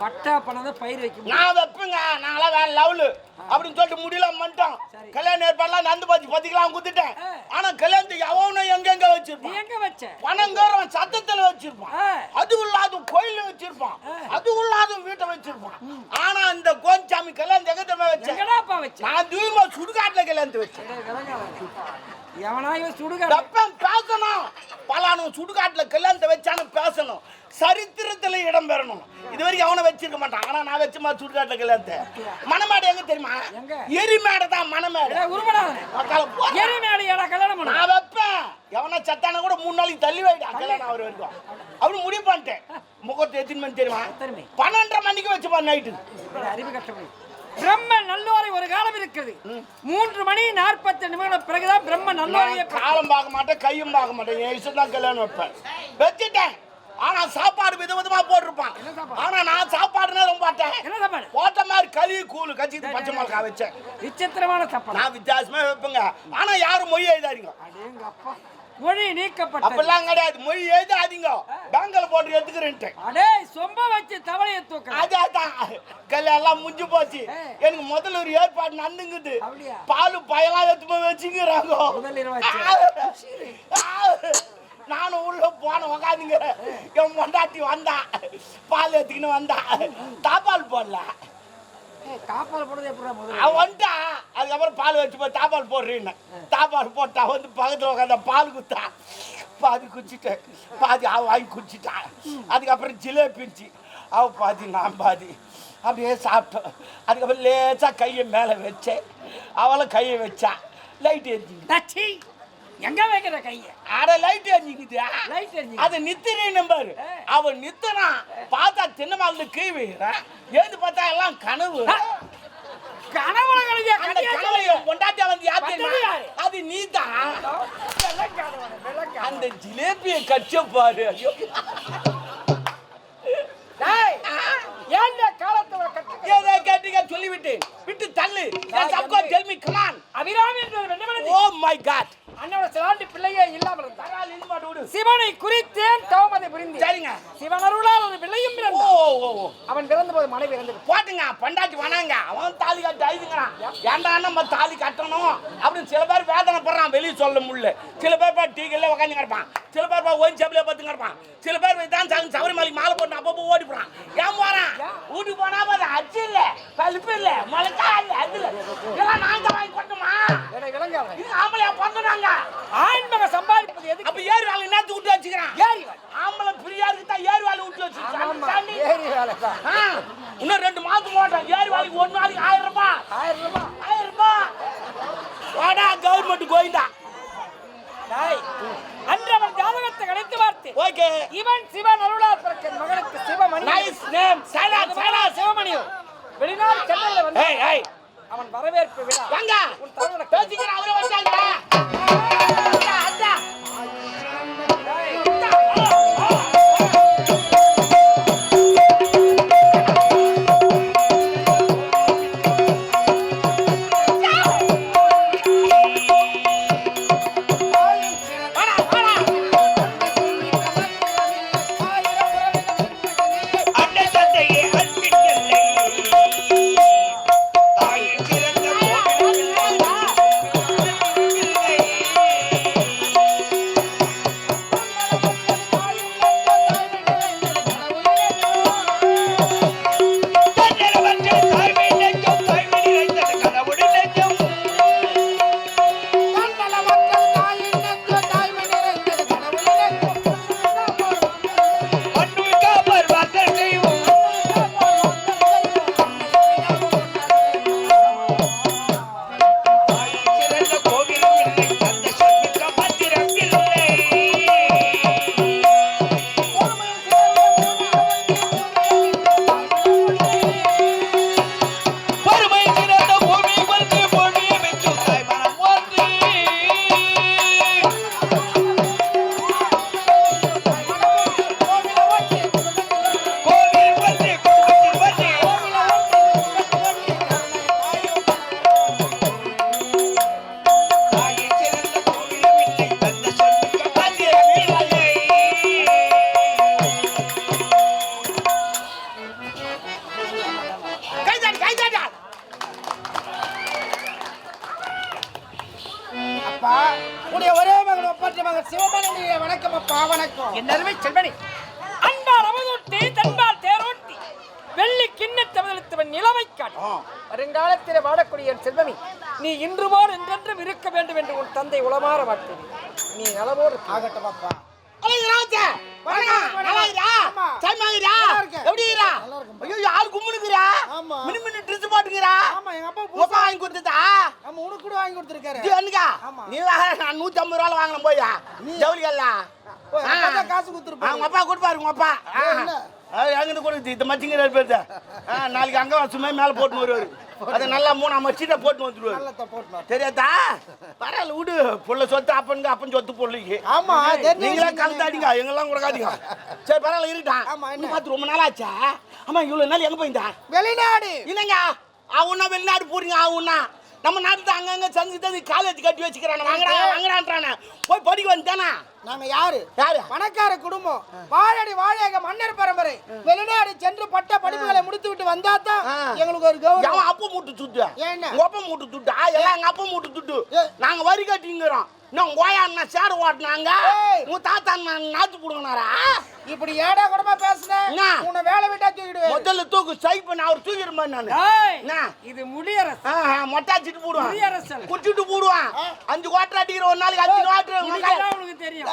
பட்டா பணம் தான் பயிர் வைக்க முடியும். நான் வைப்பேங்க. நாங்களாம் வேற லெவலு அப்படின்னு சொல்லிட்டு முடியல பண்ணிட்டோம். சரி. கல்யாண ஏற்பாடுலாம் நந்து பாத்தி பத்திக்கலாம் குத்துட்டேன். ஆனா கல்யாணத்துக்கு அவனும் எங்கெங்க நீ வச்சிருப்பான்? எங்க வச்ச? பணங்காரன் சத்தத்துல வச்சிருப்பான். அது இல்லாத கோயில்ல வச்சிருப்பான். அது இல்லாத வீட்டை வச்சிருப்பான். ஆனா இந்த கோன்சாமி கல்யாணம் எங்கத்தமே வச்சேன் நான் தூய்மா சுடுகாட்டுல கல்யாணத்தை வச்சேன் டேய், விலகாத. எவனாயும் சுடுகாடு. தப்பம் பேசணும். பலானும் சுடுகாட்டுல கல்யாணத்தை வச்சானு பேசணும். சரித்திரத்துல இடம் பெறணும். இது வரைக்கும் அவனை வச்சிருக்க மாட்டான். ஆனா நான் வச்சுமா சுடுகாட்டுல கல்யாணத்தை. மணமேடை எங்க தெரியுமா? எரிமேடை தான் மணமேடை. எரிமேடு கல்யாணம் நான் வைப்பேன். எவனா சத்தான கூட மூணு நாளைக்கு தள்ளி வைடா. கல்யாணம் அவர் வரைக்கும் அவரு முடிவு பண்ணிட்டேன். முகத்தை எத்தனை மணி தெரியுமா? பன்னெண்டரை மணிக்கு வச்சுப்பா நைட்டு அறிவு கட்டபடி பிரம்ம நல்லோரை ஒரு காலம் இருக்குது. மூன்று மணி நாற்பத்தி நிமிடம் பிறகுதான் பிரம்ம நல்லோரையே காலம் பார்க்க மாட்டேன் கையும் பார்க்க மாட்டேன். என் இஷ்டம் தான் கல்யாணம் வைப்பேன். வச்சுட்டேன். ஆனா சாப்பாடு விதவிதமா போட்டிருப்பான்? ஆனா நான் சாப்பாடுனா ரொம்ப மாட்டேன். என்ன சாப்பாடு? போட்ட மாதிரி களி கூழ் கச்சி பச்சை மிளகா வச்சேன். விசித்திரமான சாப்பாடு. நான் வித்தியாசமா வைப்பேங்க. ஆனா யாரும் மொய் எழுதாதீங்க. மொழி நீக்கப்பட்டது. அப்பெல்லாம் கிடையாது. மொய் எழுதாதீங்க. பேங்கில் போட்டு எடுத்துக்கிறேன்ட்டு. அடே சொம்ப வச்சு தவளையை தூக்க அதான் கல்யாணம் எல்லாம் முடிஞ்சு போச்சு. எனக்கு முதல்ல ஒரு ஏற்பாடு நடந்துங்குது? பால் பயலாம் எடுத்து போய் வச்சுக்கிறாங்க முதல் இரவு வச்சு. நானும் உள்ள போன உக்காந்துங்க. என் பொண்டாட்டி வந்தா பால் எடுத்துக்கின்னு வந்தா. தாப்பால் போடல. தாப்பால் போடுறது எப்படா அவன் வந்துட்டா அதுக்கப்புறம் பால் வச்சு போய் தாப்பால் போடுறேன்னு. தாப்பால் போட்டா வந்து பக்கத்தில் உட்காந்த பால் குத்தா. பாதி குச்சிட்டேன் பாதி அவ வாங்கி குடிச்சிட்டான் அதுக்கப்புறம் ஜிலேபி இருந்துச்சு. அவ பாதி நான் பாதி. அப்படியே சாப்பிட்டோம் அதுக்கப்புறம் லேசா கையை மேலே வச்சேன். அவளும் கையை வச்சா. லைட் டச்சி எங்க வைக்கிற கைய? அட லைட் எரிஞ்சுக்குது. லைட் எரிஞ்சு அது நித்திரை நம்பர் ஏ. அவன் நித்தனான் பார்த்தா தின்னமால கீ வைக்கிறான் ஏந்து பார்த்தா எல்லாம் கனவு. கனவுல கலைஞ அந்த கனவைய பொண்டாட்டி வந்து யாரு? அது நீதான் அந்த ஜிலேபியை கச்ச பாரு. ஐயோ. ஏதோ சொல்லிவிட்டு விட்டு தள்ளு. அபிராமி ஓ மை காட் சரிங்க சிவன் அருளால் ஒரு பிள்ளையும் ஓ ஓ ஓ. அவன் பிறந்தபோது மனைவி இறந்தது போட்டுங்க பண்டாட்டி வேணாங்க அவன் தாலி கட்ட ஐதுங்கிறான் ஏன்டா நம்ம தாலி கட்டணும்? அப்படின்னு சில பேர் வேதனைப்படுறான் வெளியே சொல்ல முடியல. சில பேர் போய் டீக்கல்ல உட்காந்து கிடப்பான். சில பேர் போய் ஒயின் சாப்பில பார்த்து கிடப்பான். சில பேர் போய் தான் சாங்க சபரிமலைக்கு மாலை போட்டு அப்பப்போ ஓடி போறான். ஏன் போறான்? வீட்டுக்கு போனா போது அச்சு இல்ல பழுப்பு இல்ல முளைக்கா இல்ல அது இல்ல. இதெல்லாம் நாங்க வாங்கி கொட்டுமா இது ஆம்பளையா பிறந்துனாங்க ஆண்மக சம்பாதிப்பது எதுக்கு? அப்ப ஏறு வேலை என்ன விட்டு வச்சுக்கிறான்? ஏறி வேலை. ஆம்பளை ஃப்ரீயா இருக்கு தான் ஏறு வேலை விட்டு ஆமாம்மா, வச்சுக்கிறான் ஏறி வேலை தான் ஆ, இன்னும் ரெண்டு மாசம் போட்டோம் ஏறு வேலைக்கு ஒரு நாளைக்கு ஆயிரம் ரூபாய் ஆயிரம் ரூபாய் ஆயிரம் ரூபாய் வாடா கவர்மெண்ட் கோயிந்தா டேய், அன்று அவன் ஜாதகத்தை கணித்து பார்த்து ஓகே இவன் சிவன் அருளால் பிறக்க மகனுக்கு சிவமணி நைஸ் நேம் அதுபோல சைலன்ஸ் சிவமணியோ வெளிநாடு சென்னையில வந்து அவன் வரவேற்பு விழா. வாங்க. உன் தலைவனை பேசிக்கிற அவரே வந்தாங்க வணக்கம் அப்பா வணக்கம். என் அருமை செல்வனி அன்பால் அவதூட்டி தன்பால் தேரோட்டி வெள்ளி கிண்ண தமிழத்தவன் நிலவை காட்டி. வருங்காலத்திலே வாழக்கூடிய செல்வமி நீ இன்று போல் என்றென்றும் இருக்க வேண்டும் என்று உன் தந்தை உளமாற மாட்டேன். நீ நலமோடு ஆகட்டும் அப்பா. அழகுராஜா, வணக்கம். நல்லா இருக்கியா? ஆமா. சைமா இருக்கியா? நல்லா இருக்கேன். எப்படி இருக்கிறா? நல்லா இருக்கேன். ஐயோ, யாரு கும்பிடுக்கிறா? ஆமா. மினு மினு dress போட்டுக்கிறா? ஆமா எங்க அப்பா உங்க அப்பா புதுசா வாங்கி கொடுத்ததா? ஆமா உனக்கு கூட வாங்கி கொடுத்துருக்காரு இது என்னக்கா? ஆமா. நீ வாங்க, நான் 150 ரூபால வாங்கினேன் போய்யா. ஜவுளி கடையில. ஓ, எங்க அப்பா ஆ. தான் காசு ஆ, கொடுத்துருப்பாரு உங்க அப்பா கொடுப்பாரு, உங்க அப்பா. எங்கிட்ட கொடுக்குது, இது மச்சிங்கிற பேருது. ஆ, நாளைக்கு அங்க சும்மா மேல போட்டு வருவாரு அது நல்லா மூணு மச்சிட்ட போட்டு போட்டு தெரியாதா? பரவாயில்ல விடு. புள்ள சொத்து அப்பனுக்கு அப்பன் சொத்து பொருளுக்கு ஆமா நீங்களே கலந்தாடிங்க எங்கெல்லாம் கொடுக்காதீங்க சரி பரவாயில்ல ஆமா, என்ன? இன்னும் பார்த்து ரொம்ப நாள் ஆச்சா? ஆமா இவ்வளவு நாள் எங்க போயிருந்தா? வெளிநாடு. இல்லைங்க அவனா வெளிநாடு போறீங்க அவனா நம்ம நாட்டுல அங்கங்க சந்தி தந்தி காலேஜ் கட்டி வச்சுக்கிறான. வாங்கடா வாங்கடான்றானே. போய் படிக்க வந்துட்டானா? நாங்க யாரு? யாரு? பணக்கார குடும்பம். வாழடி வாழக மன்னர் பரம்பரை. வெளிநாடு சென்று பட்ட படிப்புகளை முடித்து விட்டு வந்தா தான். எங்களுக்கு ஒரு கௌரவம். அவன் அப்பா மூட்டு சுட்டு ஏன்னா? அப்பா மூட்டு சுட்டா? எல்லாம் எங்க அப்பா மூட்டு சுட்டு. நாங்க வரி கட்டிங்கிறோம். இன்னும் உங்க ஓயா அண்ணா சேடு ஓட்டினாங்க. உங்க தாத்தா அண்ணா நாத்து புடுங்கினாரா? இப்படி ஏடா கூடமா பேசுன? என்ன? உன்னை வேலை விட்டா தூக்கிடுவேன். முதல்ல தூக்கு சை பண்ண அவர் தூக்கிடுமா நானு? இது முடியரசு. மொட்டாச்சிட்டு போடுவான். முடியரசன் குடிச்சிட்டு போடுவான். அஞ்சு குவாட்டர் அடிக்கிற ஒரு நாளைக்கு அஞ்சு குவாட்டர் உனக்கு தெரியும்.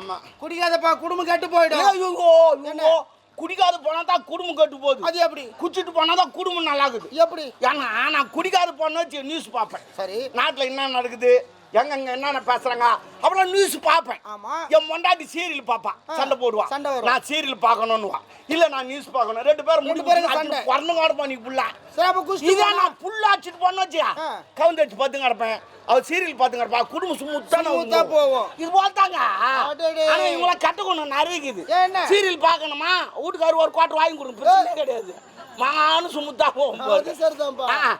ஆமா. குடிக்காதப்பா குடும்பம் கெட்டு போயிடும். ஐயோ, ஐயோ, குடிக்காத போனா தான் குடும்பம் கெட்டு போகுது. அது எப்படி? குடிச்சிட்டு போனா தான் குடும்பம் நல்லா இருக்குது. எப்படி? ஏன்னா நான் குடிக்காத போனா நியூஸ் பார்ப்பேன். சரி. நாட்டில் என்ன நடக்குது? எங்கெங்க என்னென்ன பேசுறாங்க? அப்புறம் நியூஸ் பார்ப்பேன். ஆமா. என் பொண்டாட்டி சீரியல் பாப்பா ஆ, சண்டை போடுவான் சண்டை. நான் சீரியல் பார்க்கணும்னுவா. இல்ல நான் நியூஸ் பார்க்கணும். ரெண்டு பேரும் ரெண்டு பேரும் சண்டை. வரணும் காட பண்ணி புள்ள. இதே? நான் புல்ல அடிச்சிட்டு போன வச்சியா? ஆ. கவுந்து வச்சு பார்த்து கிடப்பேன். அவ சீரியல் பார்த்து கிடப்பா. குடும்பம் சுமுத்தான சுமுத்தா போகும். இது அடடே. ஆனா இவங்கள கட்டுக்கணும் நிறைய இருக்குது என்ன? சீரியல் பார்க்கணுமா? வீட்டுக்காரர் ஒரு குவாட்டர் வாங்கி கொடுங்க. பிரச்சனை கிடையாது. மானு சுமுத்தா போகும் அது சரிதான்ப்பா. ஆ.